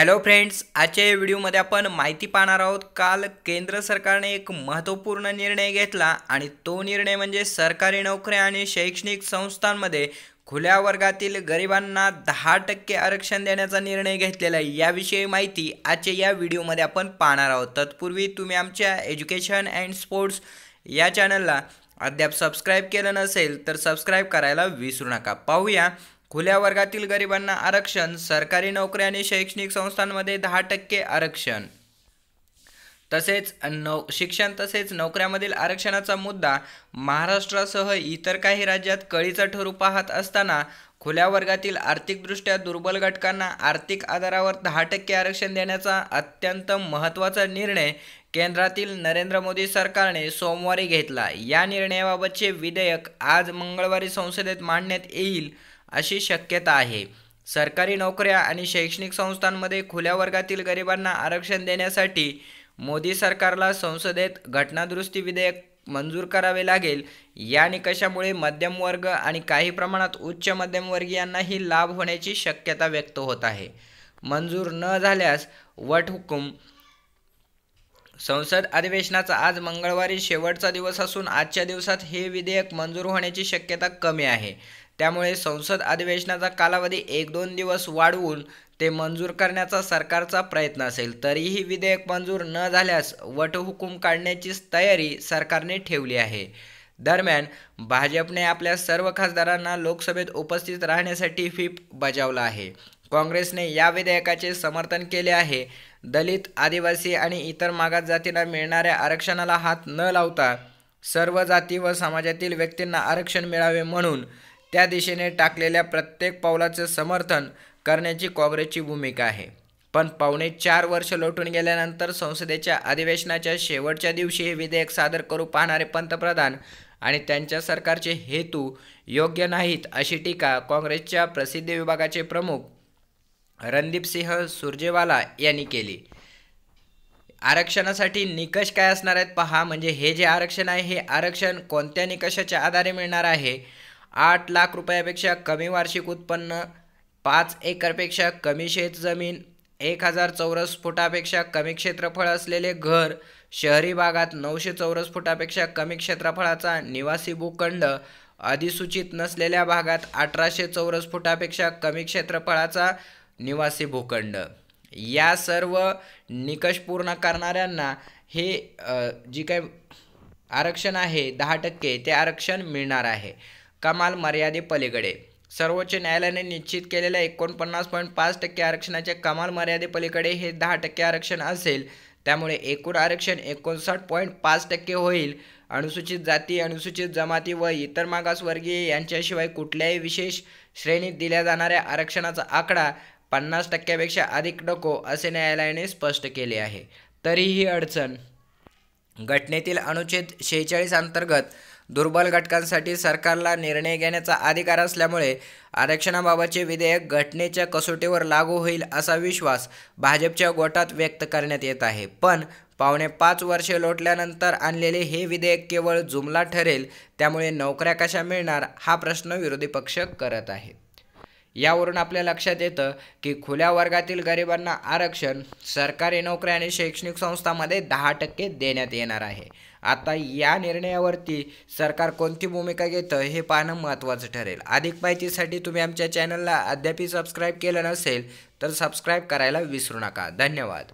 Hello friends आजच्या या व्हिडिओमध्ये आपण माहिती पाहणार आहोत काल केंद्र सरकारने एक महत्त्वपूर्ण निर्णय घेतला आणि तो निर्णय म्हणजे सरकारी नोकऱ्या आणि शैक्षणिक संस्थांमध्ये खुल्या वर्गातील गरिबांना दहा टक्के आरक्षण देण्याचा निर्णय घेतलेला आहे. याविषयी माहिती आजच्या या व्हिडिओमध्ये आपण पाहणार आहोत. तत्पूर्वी तुम्ही आमच्या एज्युकेशन अँड स्पोर्ट्स या चॅनलला अद्याप सबस्क्राईब केलं नसेल तर सबस्क्राईब करायला विसरू नका. पाहूया खुल्या वर्गातील गरिबांना आरक्षण सरकारी नोकरी आणि शैक्षणिक संस्थांमध्ये दहा टक्के आरक्षण. तसेच नौ शिक्षण तसेच नोकऱ्यामधील आरक्षणाचा मुद्दा महाराष्ट्रासह इतर काही राज्यात कळीचा ठरू पाहत असताना खुल्या वर्गातील आर्थिकदृष्ट्या दुर्बल घटकांना आर्थिक आधारावर दहा टक्के आरक्षण देण्याचा अत्यंत महत्त्वाचा निर्णय केंद्रातील नरेंद्र मोदी सरकारने सोमवारी घेतला. या निर्णयाबाबतचे विधेयक आज मंगळवारी संसदेत मांडण्यात येईल अशी शक्यता आहे. सरकारी नोकऱ्या आणि शैक्षणिक संस्थांमध्ये खुल्या वर्गातील गरिबांना आरक्षण देण्यासाठी मोदी सरकारला संसदेत घटनादुरुस्ती विधेयक मंजूर करावे लागेल. या निकषामुळे मध्यमवर्ग आणि काही प्रमाणात उच्च मध्यमवर्गीयांनाही लाभ होण्याची शक्यता व्यक्त होत आहे. मंजूर न झाल्यास वटहुकूम संसद अधिवेशनाचा आज मंगळवारी शेवटचा दिवस असून आजच्या दिवसात हे विधेयक मंजूर होण्याची शक्यता कमी आहे. त्यामुळे संसद अधिवेशनाचा कालावधी एक दोन दिवस वाढवून ते मंजूर करण्याचा सरकारचा प्रयत्न असेल. तरीही विधेयक मंजूर न झाल्यास वटहुकूम काढण्याची तयारी सरकारने ठेवली आहे. दरम्यान भाजपने आपल्या सर्व खासदारांना लोकसभेत उपस्थित राहण्यासाठी व्हीप बजावला आहे. काँग्रेसने या विधेयकाचे समर्थन केले आहे. दलित आदिवासी आणि इतर मागास जातींना मिळणाऱ्या आरक्षणाला हात न लावता सर्व जाती व समाजातील व्यक्तींना आरक्षण मिळावे म्हणून त्या दिशेने टाकलेल्या प्रत्येक पावलाचं समर्थन करण्याची काँग्रेसची भूमिका आहे. पण पावणे चार वर्ष लोटून गेल्यानंतर संसदेच्या अधिवेशनाच्या शेवटच्या दिवशी हे विधेयक सादर करू पाहणारे पंतप्रधान आणि त्यांच्या सरकारचे हेतू योग्य नाहीत अशी टीका काँग्रेसच्या प्रसिद्धी विभागाचे प्रमुख रणदीप सिंह सुरजेवाला यांनी केली. आरक्षणासाठी निकष काय असणार आहेत पहा म्हणजे हे जे आरक्षण आहे हे आरक्षण कोणत्या निकषाच्या आधारे मिळणार आहे? आठ लाख रुपयापेक्षा कमी वार्षिक उत्पन्न पाच एकरपेक्षा कमी शेत जमीन एक हजार चौरस फुटापेक्षा कमी क्षेत्रफळ असलेले घर शहरी भागात नऊशे चौरस फुटापेक्षा कमी क्षेत्रफळाचा निवासी भूखंड अधिसूचित नसलेल्या भागात अठराशे चौरस फुटापेक्षा कमी क्षेत्रफळाचा निवासी भूखंड. या सर्व निकष पूर्ण करणाऱ्यांना हे जी काही आरक्षण आहे दहा टक्के ते आरक्षण मिळणार आहे. कमाल मर्यादे पलीकडे. सर्वोच्च न्यायालयाने निश्चित केलेल्या एकोणपन्नास पॉईंट पाच टक्के आरक्षणाच्या कमाल मर्यादेपलीकडे हे दहा टक्के आरक्षण असेल त्यामुळे एकूण आरक्षण एकोणसाठ पॉईंट पाच टक्के होईल. अनुसूचित जाती अनुसूचित जमाती व इतर मागासवर्गीय यांच्याशिवाय कुठल्याही विशेष श्रेणीत दिल्या जाणाऱ्या आरक्षणाचा आकडा पन्नास टक्क्यापेक्षा अधिक नको असे न्यायालयाने स्पष्ट केले आहे. तरीही अडचण. घटनेतील अनुच्छेद शेहेचाळीस अंतर्गत दुर्बल घटकांसाठी सरकारला निर्णय घेण्याचा अधिकार असल्यामुळे आरक्षणाबाबतचे विधेयक घटनेच्या कसोटीवर लागू होईल असा विश्वास भाजपच्या गोटात व्यक्त करण्यात येत आहे. पण पावणे पाच वर्षे लोटल्यानंतर आणलेले हे विधेयक केवळ जुमला ठरेल त्यामुळे नोकऱ्या कशा मिळणार हा प्रश्न विरोधी पक्ष करत आहे. यावरून आपल्या लक्षात येतं की खुल्या वर्गातील गरिबांना आरक्षण सरकारी नोकऱ्या आणि शैक्षणिक संस्थांमध्ये दहा टक्के देण्यात येणार आहे. आता या निर्णयावरती सरकार कोणती भूमिका घेतं हे पाहणं महत्त्वाचं ठरेल. अधिक माहितीसाठी तुम्ही आमच्या चॅनलला अद्यापही सबस्क्राईब केलं नसेल तर सबस्क्राईब करायला विसरू नका. धन्यवाद.